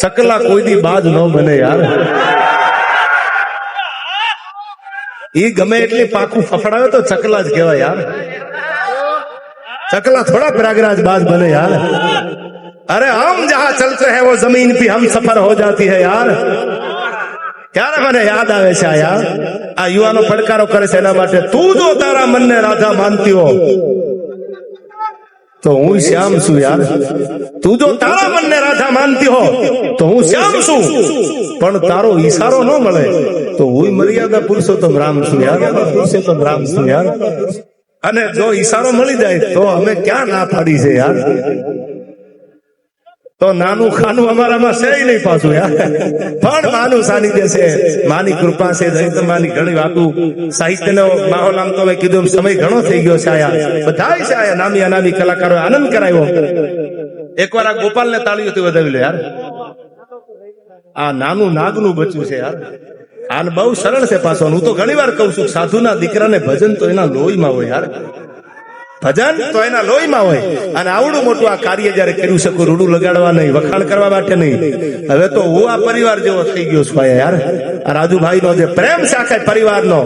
ચકલા કોઈ દી બાજ ન બને યાર ઈ ગમે એટલી પાખું ફફડાવે તો ચકલા જ કહેવાય યાર ચકલા થોડા प्रयागराज बाज बने यार अरे हम जहां चलते हैं वो जमीन भी हम सफर हो जाती है यार ત્યારે મને યાદ આવે છે આ યાર આ યુવાનો પડકારો કરે છે એના માટે તું જો તારા મનને રાધા માનતી હો તો હું શ્યામ છું યાર. તું જો તારા મનને રાધા માનતી હો, તો હું શ્યામ છું. પણ તારો ઈશારો ન મળે, તો હું મર્યાદા પુરુષોત્તમ રામ છું યાર. પુરુષોત્તમ રામ છું યાર. અને જો ઈશારો મળી જાય, તો અમે ક્યાં ના પાડી છે યાર? તો નાનું ખાનું અમારામાં છે નહીં પાછું પણ માનું સાનિધ્ય છે. માની કૃપા છે દૈત માની ઘણી વાતો. સાહિત્યનો માહોલ આમ તો મેં કીધું સમય ઘણો થઈ ગયો છે આયા. બધા છે આયા નામી અનામી કલાકારો આનંદ કરાયો એકવાર આ ગોપાલને તાળીઓથી વધાવી લે, યાર. આ નાનું નાગનું બચ્યું છે, યાર. આને બહુ સરળ છે પાછો. હું તો ઘણી વાર કહું છું સાધુના દીકરાને ભજન તો એના લોહીમાં હોય, યાર. ભજન તો એના લોહીમાં હોય. અને આવડું મોટું આ કાર્ય જયારે કર્યું શકું રૂડું લગાડવા નહીં, વખાણ કરવા માટે નહીં. હવે તો હું આ પરિવાર જેવો થઈ ગયો છું યાર. આ રાજુભાઈ નો જે પ્રેમ છે આખા પરિવારનો,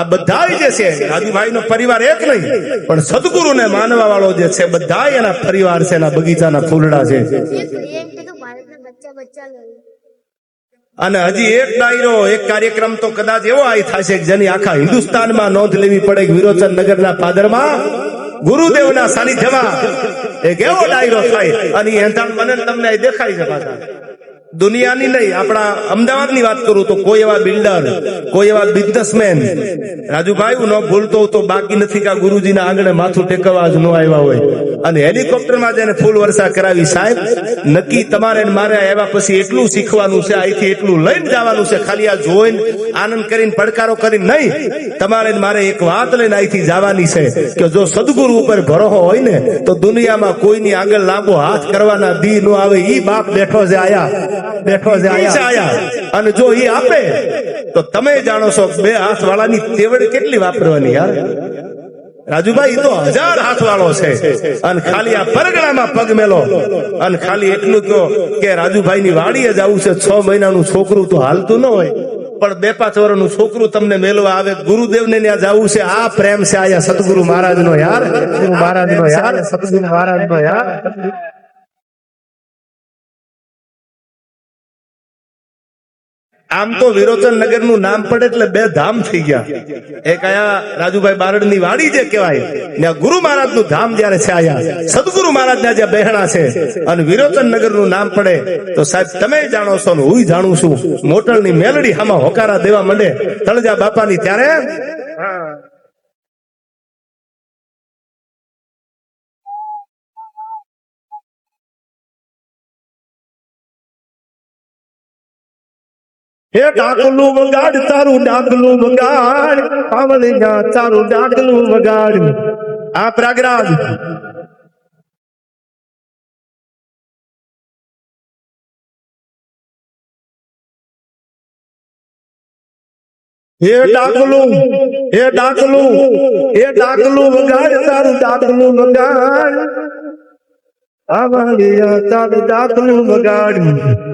આ બધા જે છે રાજુભાઈ નો પરિવાર એક નહીં, પણ સદગુરુને માનવા વાળો જે છે બધા એના પરિવાર છે, એના બગીચાના ફૂલડા છે. અને હજી એક ડાયરો, એક કાર્યક્રમ તો કદાચ એવો આય થશે જેની આખા હિન્દુસ્તાનમાં નોંધ લેવી પડે વિરોચન નગરના પાદરમાં ગુરુદેવના સાનિધ્યમાં એક એવો ડાયરો થાય અને હેઠળ મને તમને દેખાય છે પાછા. દુનિયાની નહીં, આપણા અમદાવાદની વાત કરું તો કોઈ એવા બિલ્ડર, કોઈ એવા બિઝનેસમેન, રાજુભાઈ હું ન ભૂલતો તો બાકી નથી કે ગુરુજીના આંગણે માથું ટેકવવા જ ન આવ્યા હોય. અને હેલિકોપ્ટરમાં જઈને ફૂલ વર્ષા કરાવી સાહેબ નક્કી તમારે મારે આવ્યા પછી એટલું શીખવાનું છે અહીંથી એટલું લઈને જવાનું છે ખાલી આ જોઈને આનંદ કરીને પડકારો કરીને નહીં. તમારે મારે એક વાત લઈને અહીંથી જવાની છે કે જો સદગુરુ ઉપર ભરોહો હોય ને તો દુનિયામાં કોઈની આગળ લાંબો હાથ કરવાના દી નો આવે ઈ બાપ બેઠો છે આયા. બેઠો છે આયા. અને જો ઈ આપે તો તમે જાણો છો બે હાથ વાળાની તેવડ કેટલી વાપરવાની યાર? રાજુભાઈ તો હજાર હાથ વાળો છે. અને ખાલી આ પરગણામાં પગ મેલો. અને ખાલી એટલું કહો કે રાજુભાઈ ની વાડીએ જવું છે. છ મહિનાનું છોકરું તો હાલતું ન હોય. પણ બે પાંચ વર્ષનું છોકરું તમને મેળવા આવે ગુરુદેવ ને ત્યાં જવું છે. આ પ્રેમ છે આયા સદગુરુ મહારાજ નો યાર. મહારાજ નો યાર સદગુરુ મહારાજ નો યાર. આમ તો વિરોચન નગરનું નામ પડે એટલે બે ધામ થઈ ગયા. એક આયા રાજુભાઈ બારડની વાડી જે કહેવાય, ત્યાં ગુરુ મહારાજનું ધામ જયારે છે આયા, સદગુરુ મહારાજ ના જ્યાં બહેણા છે અને વિરોચન નગરનું નામ પડે, તો સાહેબ તમે જાણો છો ને હું જાણું છું મોટલની મેલડી હામાં હોકારા દેવા માંડે, તળજા બાપા ની ત્યારે હે ડાકલું વગાડ, તારું ડાકલું વગાડ, પાવલિયા તારું ડાકલું વગાડ. આ પ્રયાગરાજ હે ડાકલું હે ડાકલું હે ડાકલું વગાડ, તારું ડાકલું વગાડ. પાવલિયા તારું ડાકલું વગાડ.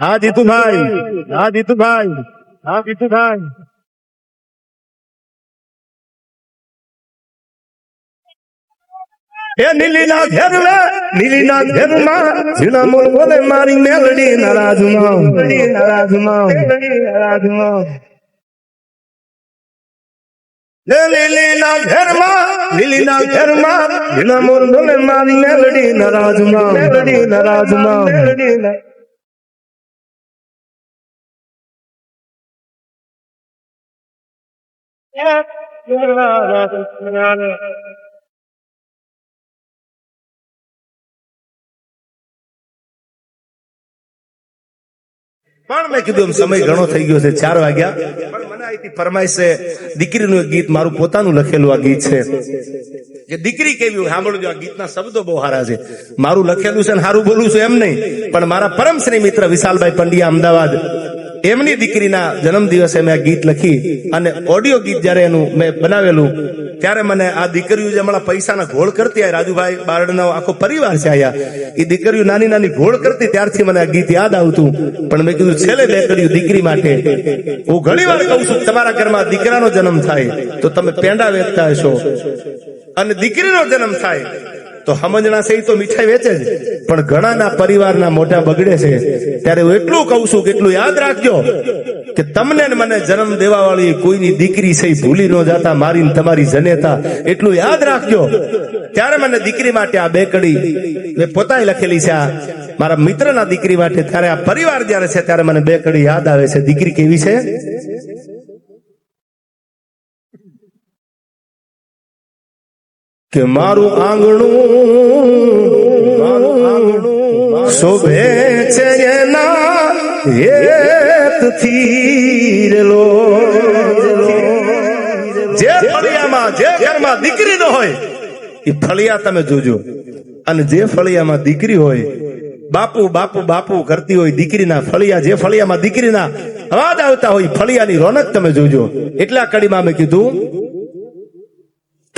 હા જીતુભાઈ. હા જીતુભાઈ. હા જીતુભાઈ. એ નીલીના ઘેર મે નીલીના ઘેરમાં ઝીણા મોલ બોલે મારી મેલડી નારાજમાં. નારાજમાં. નારાજમાં. લીલીના ઘેરમાં લીલીના ઘરમાં ઝીણા મોર બોલે મારી મેલડી નારાજમાં. મેલડી નારાજમાં. મેલડી પણ મેં કીધું એમ સમય ઘણો થઈ ગયો છે ચાર વાગ્યા. અહીંથી ફરમાઈશ છે દીકરીનું ગીત મારું પોતાનું લખેલું આ ગીત છે. કે દીકરી કેવી સાંભળજો, આ ગીતના શબ્દો બહુ સારા છે. મારું લખેલું છે ને સારું બોલું છું એમ નહીં. પણ મારા પરમ શ્રી મિત્ર વિશાલભાઈ પંડ્યા અમદાવાદ. એમની દીકરીના જન્મ દિવસે મેં ગીત લખી અને ઓડિયો ગીત જ્યારે એનું મેં બનાવેલું, ત્યારે મને આ દીકરીઓ જે હમણાં પૈસાના ઘોળ કરતી આ રાજુભાઈ બારડનો આખો પરિવાર છે આયા, એ દીકરીઓ નાની નાની ઘોળ કરતી ત્યારથી મને આ ગીત યાદ આવતું. પણ મેં કીધું, છેલ્લે બે કર્યું દીકરી માટે. હું ઘણી વાર કહું છું, તમારા ઘરમાં દીકરાનો જન્મ થાય, તો તમે પેંડા વેચતા હશો. અને દીકરીનો જન્મ થાય તો સમજણા છે તો મીઠાઈ વેચે જ. પણ ઘણાના પરિવારના મોટા બગડે છે. ત્યારે હું એટલું કહું છું કે એટલું યાદ રાખજો કે તમને મને જન્મ દેવા વાળી કોઈની દીકરી છે ભૂલી ન જાતા, મારીને તમારી જનેતા. એટલું યાદ રાખજો. ત્યારે મને દીકરી માટે આ બે કડી મેં પોતાએ લખેલી છે આ. મારા મિત્રના દીકરી માટે. ત્યારે આ પરિવાર જ્યારે છે ત્યારે મને બે કડી યાદ આવે છે. દીકરી કેવી છે? કે મારું આંગણું આંગણું શોભે છે રેલો. જે ફળિયામાં, જે ઘરમાં દીકરી ન હોય, એ ફળિયા તમે જોજો. અને જે ફળિયામાં દીકરી હોય, બાપુ બાપુ બાપુ કરતી હોય દીકરીના ફળિયા, જે ફળિયામાં દીકરીના અવાજ આવતા હોય, ફળિયાની રોનક તમે જોજો. એટલા કડીમાં મેં કીધું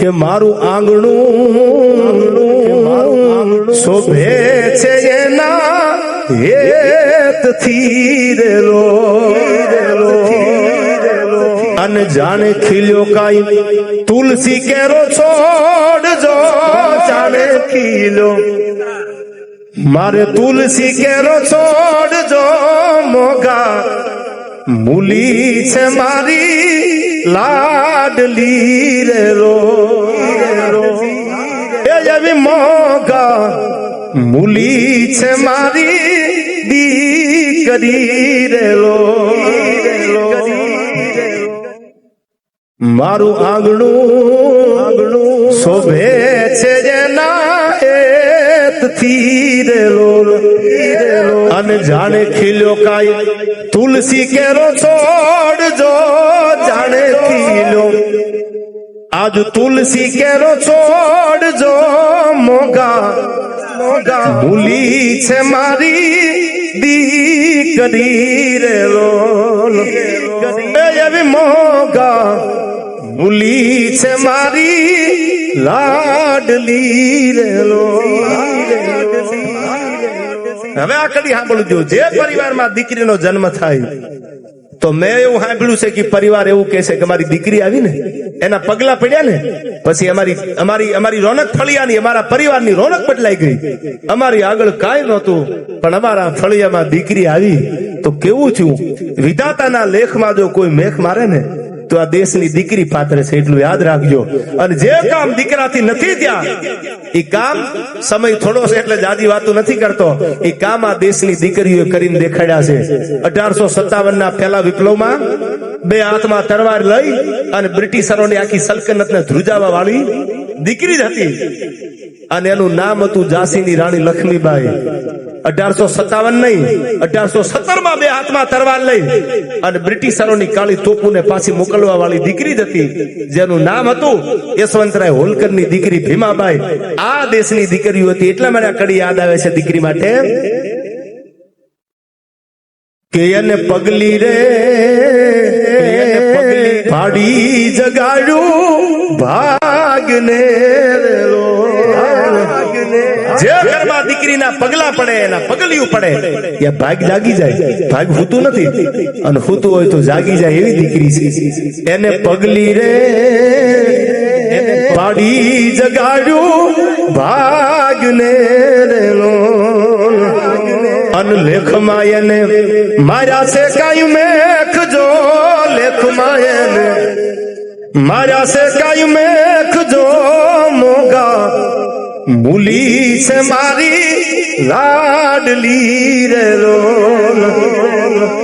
કે મારું આંગણું શોભે છે એના હેતથી રેલો. અને જાણે ખીલ્યો કાઈ તુલસી કેરો છોડ જો જાણે ખીલ્યો. મારે તુલસી કેરો છોડ જો મોગા મૂલી છે મારી. લાડલી રે રો એવી મોગા મૂલી છે મારી દીકરી રે લો મારું આંગણું આંગણું શોભે હેતથી રે લો અને જાણે ખીલ્યો કાય તુલસી કેરો છોડ જો જાણે ખીલ્યો. આજ તુલસી કેરો છોડ જો મોગા મોગા ભૂલી છે મારી દીકરી રે લો એ એવી મોગા ભૂલી છે મારી લાડલી રે લો હવે આ કડી સાંભળજો જે પરિવારમાં દીકરીનો જન્મ થાય, તો મેં એવું સાંભળ્યું છે કે પરિવાર એવું કહે છે કે મારી દીકરી આવી ને એના પગલા પડ્યા ને, પછી અમારી અમારી અમારી રોનક ફળિયાની અમારા પરિવારની રોનક બદલાઈ ગઈ. અમારી આગળ કાંઈ નહોતું, પણ અમારા ફળિયામાં દીકરી આવી. તો કેવું થયું? વિધાતાના લેખમાં જો કોઈ મેખ મારે ને તો આ દેશની દીકરી પાત્ર છે, એટલું યાદ રાખજો. અને જે કામ દીકરાથી નથી ત્યાં, એ કામ સમય થોડો છે એટલે જાજી વાતો નથી કરતો. એ કામ આ દેશની દીકરીઓ કરીને દેખાડ્યા છે. અઢારસો સત્તાવન ના પહેલા વિપ્લવમાં બે હાથમાં તરવાર લઈ અને બ્રિટિશરોની આખી સલ્તનતને ધ્રુજાવા વાળી દીકરી જ હતી. અને એનું નામ હતું ઝાંસીની રાણી લક્ષ્મીબાઈ. અઢારસો સત્તાવન નહીં અઢારસો સત્તરમાં બે હાથમાં તરવાર લઈ અને બ્રિટિશરોની કાળી તોપુને પાછી મોકલવા વાળી દીકરી જ હતી. જેનું નામ હતું યશવંતરાય હોલકરની દીકરી ભીમાબાઈ. આ દેશની દીકરીઓ હતી. એટલા માટે કડી યાદ આવે છે દીકરી માટે. કે એને પગલી રે પાડી જગાડ્યું, ભાગને રેલો. જે ઘરમાં દીકરીના પગલા પડે, એના પગલિયું પડે, એ ભાગ જાગી જાય. ભાગ હોતું નથી. અને હોતું હોય તો જાગી જાય એવી દીકરી છે. એને પગલી રે પાડી જગાડ્યું, ભાગને રેલો. અન લેખમાં એને માર્યા છે કાયું મેખ જો, લેખમાં એને માર્યા છે કાયું મેખ જો મોગા મૂલી છે મારી લાડલી રે રો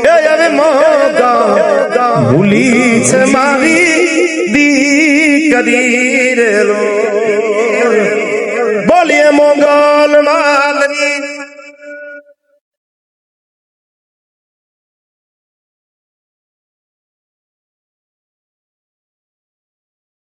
એ હવે મોગા મૂલી છે મારી દીકરી રે રો